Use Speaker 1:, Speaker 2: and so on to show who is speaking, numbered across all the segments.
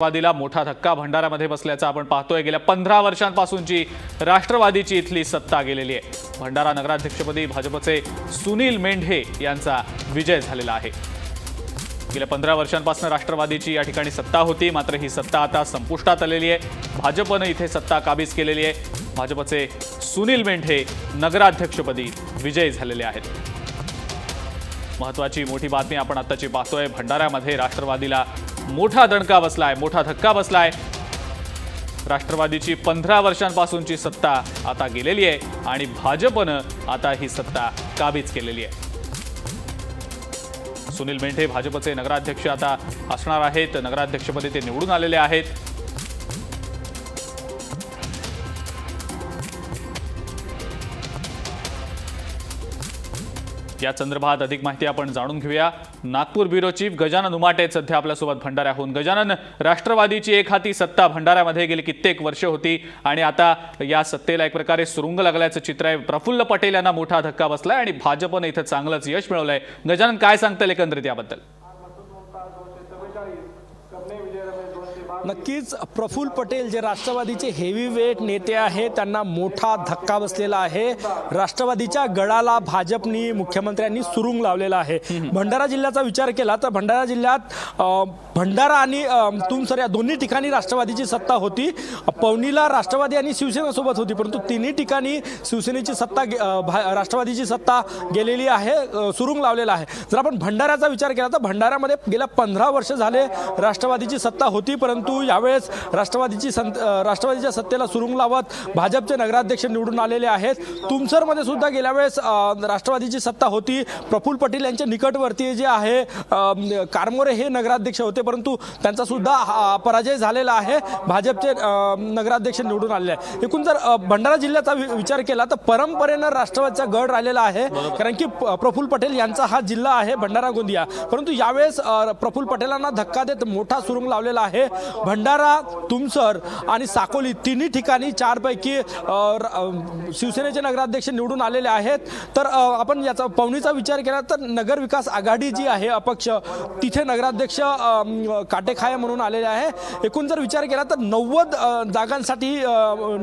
Speaker 1: राष्ट्रवादीला मोठा धक्का भंडाऱ्यामध्ये बसल्याचा आपण पाहतोय. गेल्या पंधरा वर्षांपासूनची राष्ट्रवादीची इथली सत्ता गेलेली आहे. भंडारा नगराध्यक्षपदी भाजपचे सुनील मेंढे यांचा विजय झालेला आहे. गेल्या पंधरा वर्षांपासून राष्ट्रवादीची या ठिकाणी सत्ता होती मात्र ही सत्ता आता संपुष्टात आलेली आहे. भाजपनं इथे सत्ता काबीज केलेली आहे. भाजपचे सुनील मेंढे नगराध्यक्षपदी विजयी झालेले आहेत. महत्वाची मोठी बातमी आपण आत्ताची पाहतोय. भंडाऱ्यामध्ये राष्ट्रवादीला मोठा दणका बसलाय मोठा धक्का बसलाय. राष्ट्रवादीची पंधरा वर्षांपासूनची सत्ता आता गेलेली आहे आणि भाजपनं आता ही सत्ता काबीज केलेली आहे. सुनील मेंढे भाजपचे नगराध्यक्ष आता असणार आहेत. नगराध्यक्षपदी ते निवडून आलेले आहेत. या संदर्भात अधिक माहिती आपण जाणून घेऊया. नागपूर ब्युरो चीफ गजानन उमाटे सध्या आपल्यासोबत भंडाऱ्याहून. गजानन राष्ट्रवादीची एक हाती सत्ता भंडाऱ्यामध्ये गेली कित्येक वर्ष होती आणि आता या सत्तेला एक प्रकारे सुरुंग लागल्याचं चित्र आहे. प्रफुल्ल पटेल यांना मोठा धक्का बसलाय आणि भाजपनं इथं चांगलंच यश मिळवलंय. गजानन काय सांगता एकंदरीत याबद्दल?
Speaker 2: नक्कीच प्रफुल्ल पटेल जे राष्ट्रवादीचे हेवी वेट नेते आहेत त्यांना मोठा धक्का बसलेला आहे. राष्ट्रवादीच्या गडाला भाजपनी मुख्यमंत्र्यांनी सुरुंग लावलेला आहे. भंडारा जिल्ह्याचा विचार केला तर भंडारा जिल्ह्यात भंडारा आणि तुमसर या दोन्ही ठिकाणी राष्ट्रवादीची सत्ता होती. पवनीला राष्ट्रवादी आणि शिवसेना सोबत होती परंतु तिन्ही ठिकाणी शिवसेनेची सत्ता राष्ट्रवादीची सत्ता गेलेली आहे सुरुंग लावलेला आहे. जर आपण भंडाऱ्याचा विचार केला तर भंडाऱ्यामध्ये गेल्या पंधरा वर्ष झाले राष्ट्रवादीची सत्ता होती परंतु यावेळेस राष्ट्रवादीची संत राष्ट्रवादीच्या सत्तेला सुरुंग लावत भाजपचे नगराध्यक्ष निवडून आलेले आहेत. तुमसरमध्ये सुद्धा गेल्या वेळेस राष्ट्रवादीची सत्ता होती. प्रफुल्ल पटेल यांच्या निकटवर्ती जे आहे कारमोरे हे नगराध्यक्ष होते परंतु त्यांचा सुद्धा पराजय झालेला आहे. भाजपचे नगराध्यक्ष निवडून आलेले आहे एकूण जर भंडारा जिल्ह्याचा विचार केला तर परंपरेनं राष्ट्रवादीचा गड राहिलेला आहे. कारण की प्रफुल्ल पटेल यांचा हा जिल्हा आहे भंडारा गोंदिया. परंतु यावेळेस प्रफुल्ल पटेलांना धक्का देत मोठा सुरुंग लावलेला आहे. भंडारा तुमसर आणि साकोली तिन्ही ठिकाणी चारपैकी र- शिवसेनेचे नगराध्यक्ष निवडून आलेले आहेत. तर आपण याचा पवनीचा विचार केला तर नगर विकास आघाडी जी आहे अपक्ष तिथे नगराध्यक्ष काटेखाय म्हणून आलेले आहे. एकूण जर विचार केला तर नव्वद जागांसाठी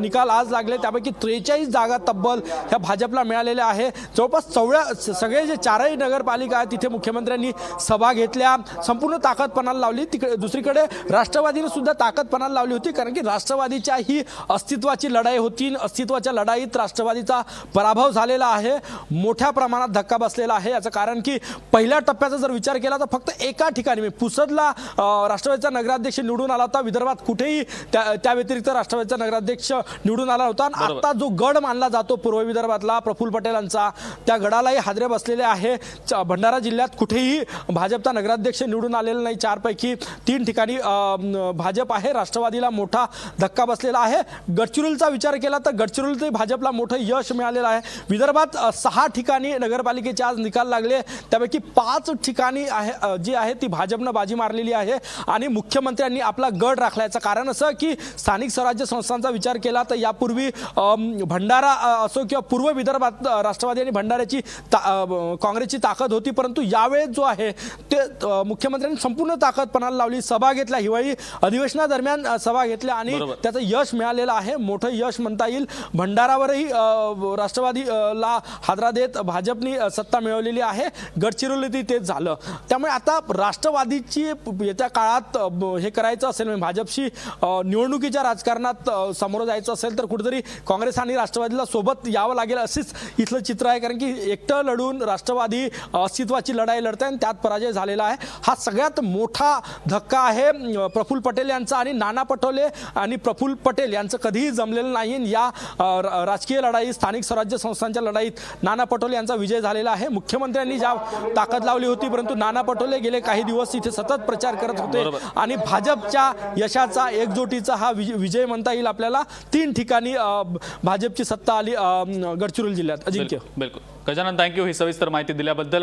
Speaker 2: निकाल आज लागले. त्यापैकी त्रेचाळीस जागा तब्बल ह्या भाजपला मिळालेल्या आहे. जवळपास चौळ्या सगळे जे चारही नगरपालिका आहेत तिथे मुख्यमंत्र्यांनी सभा घेतल्या संपूर्ण ताकद पणाला लावली. तिकडे दुसरीकडे राष्ट्रवादी राष्ट्रवादीने सुद्धा ताकद पणाला लावली होती कारण की राष्ट्रवादीच्या ही अस्तित्वाची लढाई होती अस्तित्वाच्या लढाईत राष्ट्रवादीचा पराभव झालेला आहे मोठ्या प्रमाणात धक्का बसलेला आहे. याचं कारण की पहिल्या टप्प्याचा जर विचार केला तर फक्त एका ठिकाणी म्हणजे पुसदला राष्ट्रवादीचा नगराध्यक्ष निवडून आला होता विदर्भात कुठेही त्या व्यतिरिक्त राष्ट्रवादीचा नगराध्यक्ष निवडून आला होता. आणि आता जो गड मानला जातो पूर्व विदर्भातला प्रफुल्ल पटेलांचा त्या गडालाही हादरे बसलेले आहे. भंडारा जिल्ह्यात कुठेही भाजपचा नगराध्यक्ष निवडून आलेला नाही. चारपैकी तीन ठिकाणी म, भाजप आहे राष्ट्रवादीला मोठा धक्का बसलेला आहे. गडचिरोलीचा विचार केला तर गडचिरोलीतही भाजपला मोठं यश मिळालेलं आहे. विदर्भात सहा ठिकाणी नगरपालिकेचे आज निकाल लागले. त्यापैकी पाच ठिकाणी आहे जी आहे ती भाजपनं बाजी मारलेली आहे आणि मुख्यमंत्र्यांनी आपला गड राखला याचं कारण असं की स्थानिक स्वराज्य संस्थांचा विचार केला तर यापूर्वी भंडारा असो किंवा पूर्व विदर्भात राष्ट्रवादी आणि भंडाऱ्याची ता- काँग्रेसची ताकद होती. परंतु यावेळेस जो आहे ते मुख्यमंत्र्यांनी संपूर्ण ताकद पणाला लावली. सभा घेतल्या. हिवाळी अधिवेशनादरम्यान सभा घेतल्या आणि. त्याचं यश मिळालेलं आहे. मोठं यश म्हणता येईल. भंडारावरही राष्ट्रवादी ला हादरा देत भाजपनी सत्ता मिळवलेली आहे. गडचिरोलीतही तेच झालं. त्यामुळे आता राष्ट्रवादीची येत्या काळात हे करायचं असेल म्हणजे भाजपशी निवडणुकीच्या राजकारणात सामोरं जायचं असेल तर कुठेतरी काँग्रेस आणि राष्ट्रवादीला सोबत यावं लागेल असेच इथलं चित्र आहे. कारण की एकटं लढून राष्ट्रवादी अस्तित्वाची लढाई लढते आणि त्यात पराजय झालेला आहे. हा सगळ्यात मोठा धक्का आहे प्रफुल्ल पटेल यांचा आणि नाना पटोले आणि प्रफुल्ल पटेल यांचं कधीही जमलेलं नाही. या राजकीय लढाई स्थानिक स्वराज्य संस्थांच्या लढाईत नाना पटोले यांचा विजय झालेला आहे. मुख्यमंत्र्यांनी ज्या ताकद लावली होती परंतु नाना पटोले गेले काही दिवस इथे सतत प्रचार करत होते. आणि भाजपच्या यशाचा एकजुटीचा हा विजय विजय म्हणता येईल आपल्याला. तीन ठिकाणी भाजपची सत्ता आली गडचिरोली जिल्ह्यात. अजिंक्य.
Speaker 1: बिलकुल गजानन थँक्यू ही सविस्तर माहिती दिल्याबद्दल